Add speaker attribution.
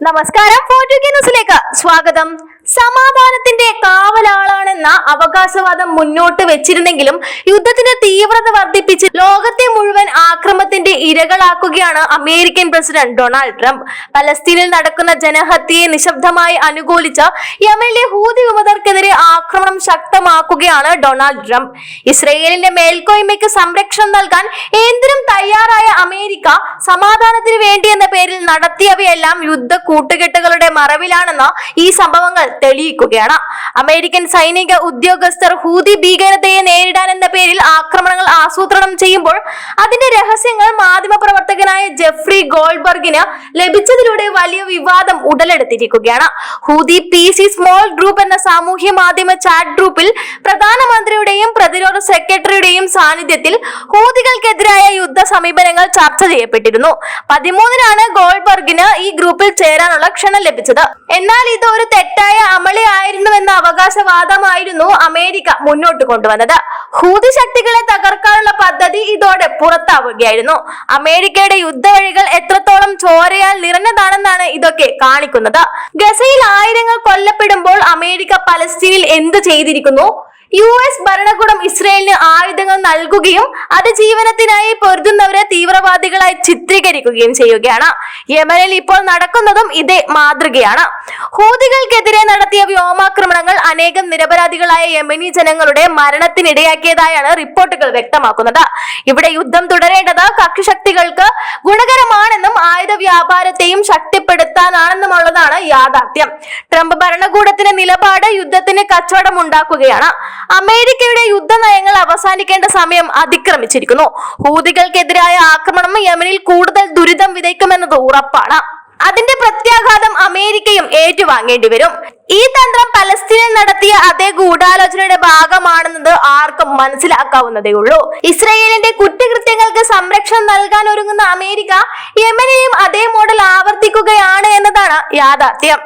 Speaker 1: നമസ്കാരം ന്യൂസിലേക്ക്. സ്വാഗതം. സമാധാനത്തിന്റെ കാവലാളാണെന്ന അവകാശവാദം മുന്നോട്ട് വെച്ചിരുന്നെങ്കിലും യുദ്ധത്തിന്റെ തീവ്രത വർദ്ധിപ്പിച്ച് ലോകത്തെ മുഴുവൻ ആക്രമത്തിന്റെ ഇരകളാക്കുകയാണ് അമേരിക്കൻ പ്രസിഡന്റ് ഡൊണാൾഡ് ട്രംപ്. പലസ്തീനിൽ നടക്കുന്ന ജനഹത്യയെ നിശബ്ദമായി അനുകൂലിച്ച യമനിലെ ഹൂതി വിമതർക്കെതിരെ ആക്രമണം ശക്തമാക്കുകയാണ് ഡൊണാൾഡ് ട്രംപ്. ഇസ്രയേലിന്റെ മേൽക്കോയ്മയ്ക്ക് സംരക്ഷണം നൽകാൻ എന്തിനും തയ്യാറായ അമേരിക്ക സമാധാനത്തിന് വേണ്ടി എന്ന പേരിൽ നടത്തിയവയെല്ലാം യുദ്ധ കൂട്ടുകെട്ടുകളുടെ മറവിലാണെന്ന് ഈ സംഭവങ്ങൾ തെളിയിക്കുകയാണ്. അമേരിക്കൻ സൈനിക ഉദ്യോഗസ്ഥർ ഹൂതി ഭീകരതയെ നേരിടാൻ എന്ന പേരിൽ ആക്രമണങ്ങൾ ആസൂത്രണം ചെയ്യുമ്പോൾ അതിന്റെ രഹസ്യങ്ങൾ മാധ്യമപ്രവർത്തകനായ ജെഫ്രി ഗോൾബർഗിന് ലഭിച്ചതിലൂടെ വലിയ വിവാദം ഉടലെടുത്തിരിക്കുകയാണ്. Houthi P C small group എന്ന സാമൂഹ്യ മാധ്യമ ചാറ്റ് ഗ്രൂപ്പിൽ പ്രധാനമന്ത്രിയുടെയും പ്രതിരോധ സെക്രട്ടറിയുടെയും സാന്നിധ്യത്തിൽ ഹൂതികൾക്കെതിരായ യുദ്ധ സമീപനങ്ങൾ ചർച്ച ചെയ്യപ്പെട്ടിരുന്നു. പതിമൂന്നിനാണ് ഗോൾബർഗിന് ഈ ഗ്രൂപ്പിൽ ചേരാനുള്ള ക്ഷണം ലഭിച്ചത്. എന്നാൽ ഇത് ഒരു തെറ്റായ അമളിയായിരുന്നുവെന്ന അവകാശവാദമായിരുന്നു അമേരിക്ക മുന്നോട്ട് കൊണ്ടുവന്നത്. ഹൂതി ശക്തികളെ തകർക്കാനുള്ള പദ്ധതി ഇതോടെ പുറത്താവുകയായിരുന്നു. അമേരിക്കയുടെ യുദ്ധവഴികൾ എത്രത്തോളം ചോരയാൽ നിറഞ്ഞതാണെന്നാണ് ഇതൊക്കെ കാണിക്കുന്നത്. ഗസയിൽ ആയിരങ്ങൾ കൊല്ലപ്പെടുമ്പോൾ അമേരിക്ക പലസ്തീനിൽ എന്ത് ചെയ്തിരിക്കുന്നു? യു എസ് ഭരണകൂടം ഇസ്രയേലിന് ആയുധങ്ങൾ നൽകുകയും അത് അതിജീവനത്തിനായി പൊരുതുന്നവരെ തീവ്രവാദികളായി ചിത്രീകരിക്കുകയും ചെയ്യുകയാണ്. യമനിൽ ഇപ്പോൾ നടക്കുന്നതും ഇതേ മാതൃകയാണ്. ഹൂതികൾക്കെതിരെ നടത്തിയ വ്യോമാക്രമണങ്ങൾ അനേകം നിരപരാധികളായ യമനി ജനങ്ങളുടെ മരണത്തിനിടയാക്കിയതായാണ് റിപ്പോർട്ടുകൾ വ്യക്തമാക്കുന്നത്. ഇവിടെ യുദ്ധം തുടരേണ്ടത് കക്ഷിശക്തികൾക്ക് ഗുണകരമാണെന്നും ആയുധ വ്യാപാരത്തെയും ശക്തിപ്പെടുത്താനാണെന്നുമുള്ളതാണ് യാഥാർത്ഥ്യം. ട്രംപ് ഭരണകൂടത്തിന്റെ നിലപാട് യുദ്ധത്തിന് കച്ചവടം ഉണ്ടാക്കുകയാണ് അമേരിക്കയുടെ യുദ്ധ നയങ്ങൾ അവസാനിക്കേണ്ട സമയം അതിക്രമിച്ചിരിക്കുന്നു. ഹൂതികൾക്കെതിരായ ആക്രമണം യമനിൽ കൂടുതൽ ദുരിതം വിതയ്ക്കുമെന്നത് ഉറപ്പാണ്. അതിന്റെ പ്രത്യാഘാതം അമേരിക്കയും ഏറ്റുവാങ്ങേണ്ടി വരും ഈ തന്ത്രം പലസ്തീനിൽ നടത്തിയ അതേ ഗൂഢാലോചനയുടെ ഭാഗമാണെന്നത് ആർക്കും മനസ്സിലാക്കാവുന്നതേ ഉള്ളൂ. ഇസ്രയേലിന്റെ കുറ്റകൃത്യങ്ങൾക്ക് സംരക്ഷണം നൽകാൻ ഒരുങ്ങുന്ന അമേരിക്ക യമനെയും അതേ മോഡൽ ആവർത്തിക്കുകയാണ് എന്നതാണ് യാഥാർത്ഥ്യം.